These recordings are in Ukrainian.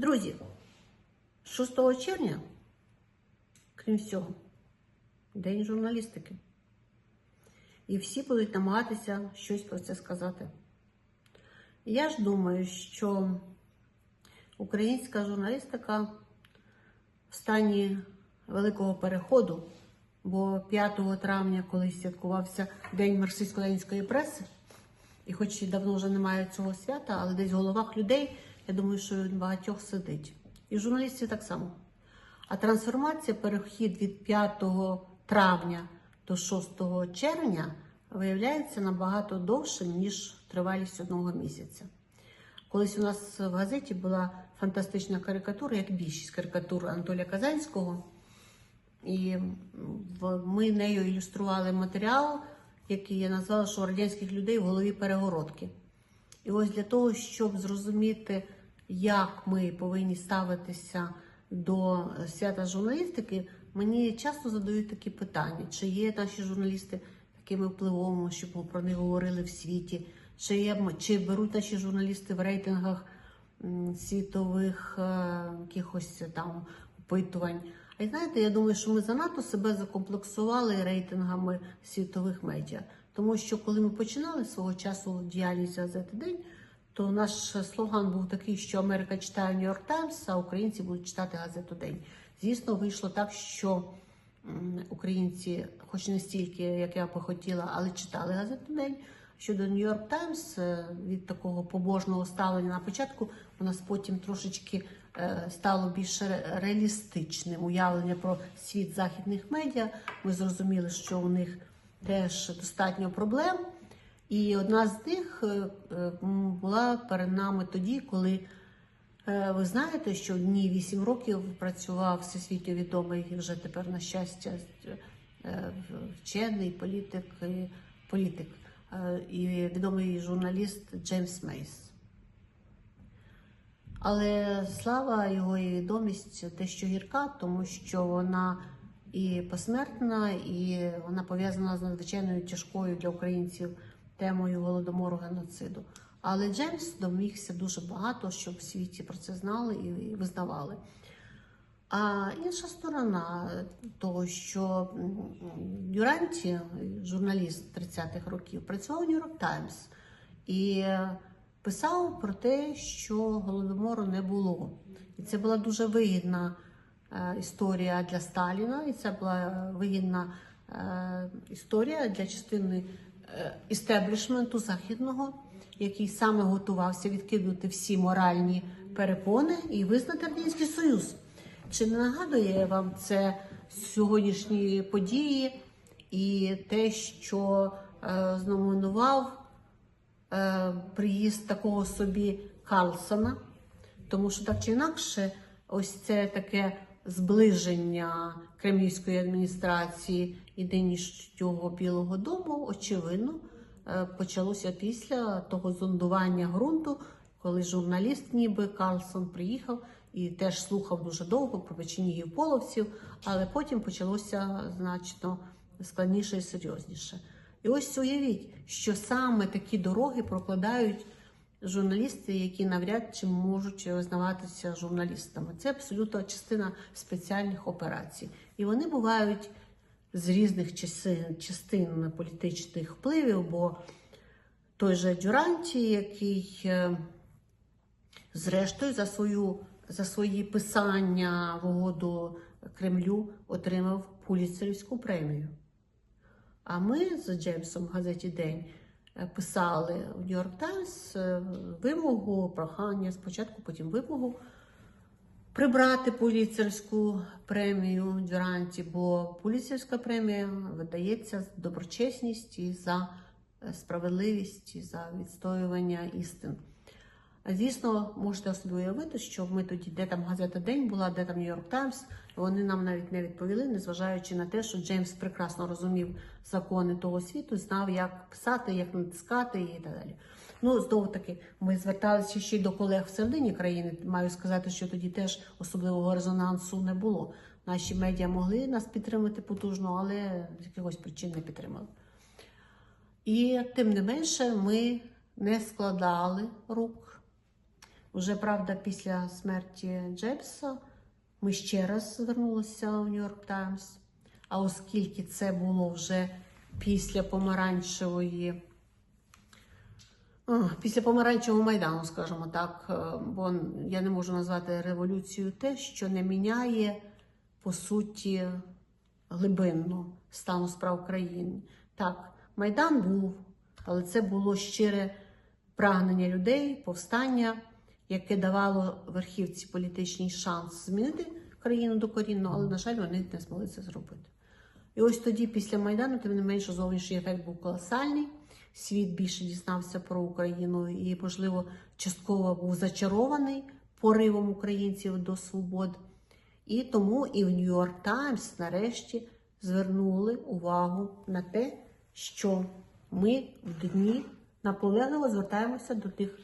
Друзі, 6 червня, крім всього, День журналістики. І всі будуть намагатися щось про це сказати. Я ж думаю, що українська журналістика в стані великого переходу, бо 5 травня, коли святкувався День марксистсько-ленінської преси, і хоч і давно вже немає цього свята, але десь в головах людей, я думаю, що багатьох сидить. І журналістів так само. А трансформація, перехід від 5 травня до 6 червня виявляється набагато довшим, ніж тривалість одного місяця. Колись у нас в газеті була фантастична карикатура, як більшість карикатур Анатолія Казанського. І ми нею ілюстрували матеріал, який я назвала, що у радянських людей в голові перегородки. І ось для того, щоб зрозуміти, як ми повинні ставитися до свята журналістики, мені часто задають такі питання: чи є наші журналісти такими впливовими, щоб про них говорили в світі, чи, є, чи беруть наші журналісти в рейтингах світових е, якихось там опитувань. Й знаєте, я думаю, що ми занадто себе закомплексували рейтингами світових медіа. Тому що коли ми починали свого часу діяльність газети День, то наш слоган був такий, що Америка читає Нью-Йорк Таймс, а українці будуть читати газету День. Звісно, вийшло так, що українці, хоч не стільки, як я би хотіла, але читали газету День. Щодо Нью-Йорк Таймс, е, від такого побожного ставлення на початку, у нас потім трошечки е, стало більш реалістичним уявлення про світ західних медіа. Ми зрозуміли, що у них теж достатньо проблем. І одна з них е, е, була перед нами тоді, коли е, ви знаєте, що дні 8 років працював всесвітньо відомий вже тепер, на щастя, вчений політик, політик і відомий журналіст Джеймс Мейс. Але слава його і відомість дещо гірка, тому що вона і посмертна, і вона пов'язана з надзвичайною тяжкою для українців темою голодомору геноциду. Але Джеймс домігся дуже багато, щоб в світі про це знали і визнавали. А інша сторона того, що Дюранті, журналіст 30-х років, працював у Нью-Йорк Таймс і писав про те, що голодомору не було. І це була дуже вигідна е, історія для Сталіна, і це була вигідна е, історія для частини е, істеблішменту західного, який саме готувався відкинути всі моральні перепони і визнати Радянський Союз. Чи не нагадує вам це сьогоднішні події і те, що е, знаменував е, приїзд такого собі Карлсона? Тому що так чи інакше, ось це таке зближення кремлівської адміністрації і нинішнього Білого Дому, очевидно, е, почалося після того зондування ґрунту, коли журналіст, ніби Карлсон, приїхав і теж слухав дуже довго про печенігів половців, але потім почалося значно складніше і серйозніше. І ось уявіть, що саме такі дороги прокладають журналісти, які навряд чи можуть визнаватися журналістами. Це абсолютно частина спеціальних операцій. І вони бувають з різних частин, частин політичних впливів, бо той же Дюранті, який е, зрештою за свою за свої писання в угоду Кремлю отримав Пуліцерівську премію. А ми з Джеймсом в газеті День писали в Нью-Йорк Таймс е, вимогу, прохання спочатку, потім вимогу прибрати Пуліцерську премію Дюранті, бо Пуліцерська премія видається за доброчесність і за е, справедливість, і за відстоювання істин. Звісно, можете собі уявити, що ми тоді, де там газета День була, де там Нью-Йорк Таймс, вони нам навіть не відповіли, незважаючи на те, що Джеймс прекрасно розумів закони того світу, знав, як писати, як натискати і так далі. Ну, знову таки, ми зверталися ще й до колег всередині країни. Маю сказати, що тоді теж особливого резонансу не було. Наші медіа могли нас підтримати потужно, але з якихось причин не підтримали. І тим не менше, ми не складали рук. Уже правда, після смерті Джебса ми ще раз звернулися в Нью-Йорк Таймс. А оскільки це було вже після помаранчевої, після помаранчевого майдану, скажімо так, е, бо я не можу назвати революцією те, що не міняє по суті глибинно стану справ країни. Так, майдан був, але це було щире прагнення людей, повстання, яке давало верхівці політичний шанс змінити країну докорінно, але, на жаль, вони не змогли це зробити. І ось тоді, після Майдану, тим не менше, зовнішній ефект був колосальний. Світ більше дізнався про Україну і, можливо, частково був зачарований поривом українців до свобод. І тому і в Нью-Йорк Таймс нарешті звернули увагу на те, що ми в дні наполегливо звертаємося до тих.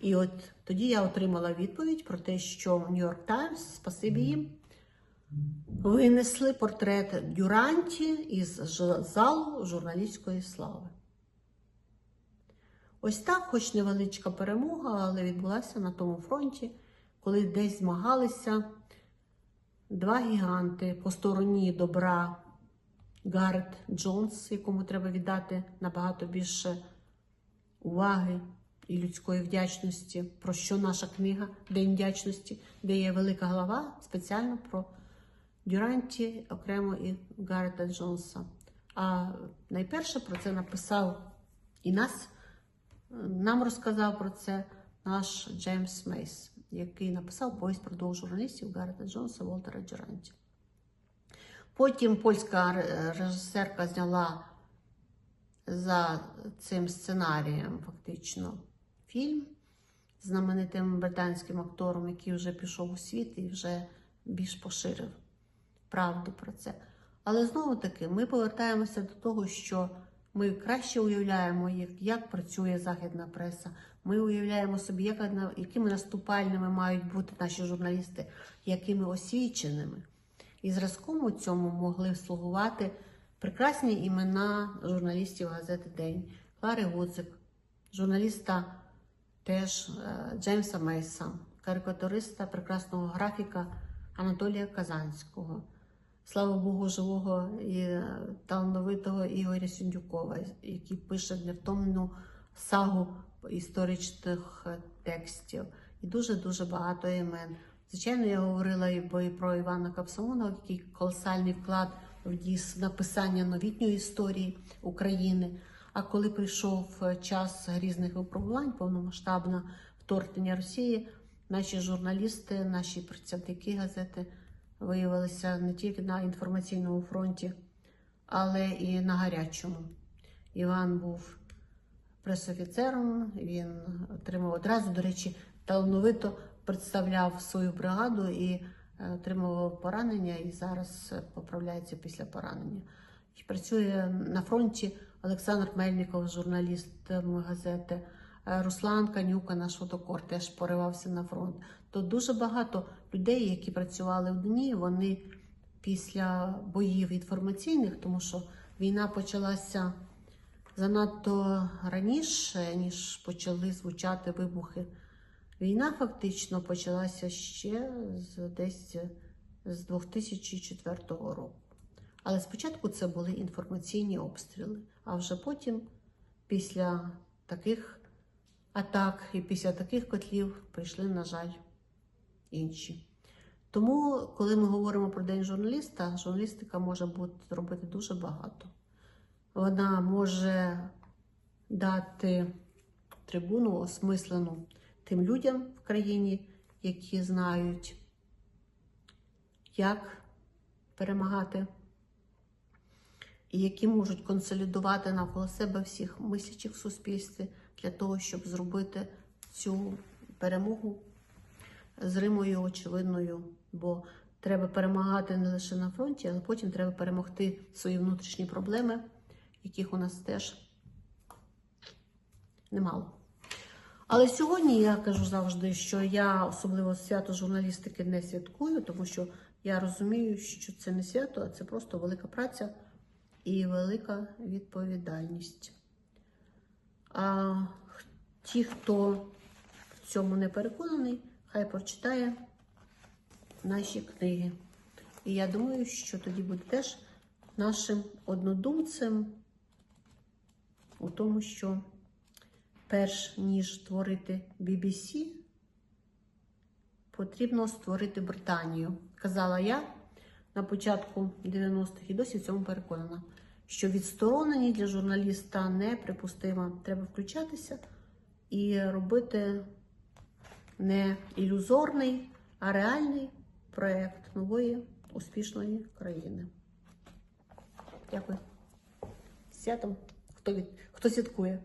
І от тоді я отримала відповідь про те, що Нью-Йорк Таймс, спасибі їм, винесли портрет Дюранті із залу журналістської слави. Ось так, хоч невеличка перемога, але відбулася на тому фронті, коли десь змагалися два гіганти по стороні добра Гаррет Джонс, якому треба віддати набагато більше уваги і людської вдячності, про що наша книга День вдячності, де є велика глава спеціально про Дюранті, окремо і Гаррета Джонса. А найперше про це написав і нас, нам розказав про це наш Джеймс Мейс, який написав повість про двох журналістів Гаррета Джонса, Волтера Дюранті. Потім польська режисерка зняла за цим сценарієм фактично фільм з знаменитим британським актором, який вже пішов у світ і вже більш поширив правду про це. Але знову таки ми повертаємося до того, що ми краще уявляємо, як, як працює західна преса. Ми уявляємо собі, як, якими наступальними мають бути наші журналісти, якими освіченими. І зразком у цьому могли слугувати прекрасні імена журналістів газети День, Клари Гудзик, журналіста теж е, Джеймса Мейса, карикатуриста, прекрасного графіка Анатолія Казанського. Слава Богу, живого і е, талановитого Ігоря Сюндюкова, який пише невтомну сагу історичних е, текстів. І дуже-дуже багато імен. Звичайно, я говорила і про Івана Капсамонова, який колосальний вклад в написання новітньої історії України. А коли прийшов е, час грізних випробувань, повномасштабне вторгнення Росії, наші журналісти, наші працівники газети виявилися не тільки на інформаційному фронті, але і на гарячому. Іван був пресофіцером, він отримав одразу, до речі, талановито представляв свою бригаду і е, отримував поранення, і зараз е, поправляється після поранення. Працює на фронті Олександр Мельников, журналіст газети, е, Руслан Канюка, наш фотокор, теж поривався на фронт. То дуже багато людей, які працювали в дні, вони після боїв інформаційних, тому що війна почалася занадто раніше, ніж почали звучати вибухи. Війна фактично почалася ще з десь з 2004 року. Але спочатку це були інформаційні обстріли, а вже потім, після таких атак і після таких котлів, прийшли, на жаль, інші. Тому, коли ми говоримо про День журналіста, журналістика може бути зробити дуже багато. Вона може дати трибуну осмислену тим людям в країні, які знають, як перемагати, і які можуть консолідувати навколо себе всіх мислячих в суспільстві для того, щоб зробити цю перемогу зримою, очевидною, бо треба перемагати не лише на фронті, але потім треба перемогти свої внутрішні проблеми, яких у нас теж немало. Але сьогодні я кажу завжди, що я особливо свято журналістики не святкую, тому що я розумію, що це не свято, а це просто велика праця і велика відповідальність. А ті, хто в цьому не переконаний, хай прочитає наші книги. І я думаю, що тоді буде теж нашим однодумцем у тому, що перш ніж створити BBC, потрібно створити Британію. Казала я на початку 90-х і досі в цьому переконана, що відстороненість для журналіста неприпустима. Треба включатися і робити не ілюзорний, а реальний проєкт нової успішної країни. Дякую. Святом, хто, від... хто святкує.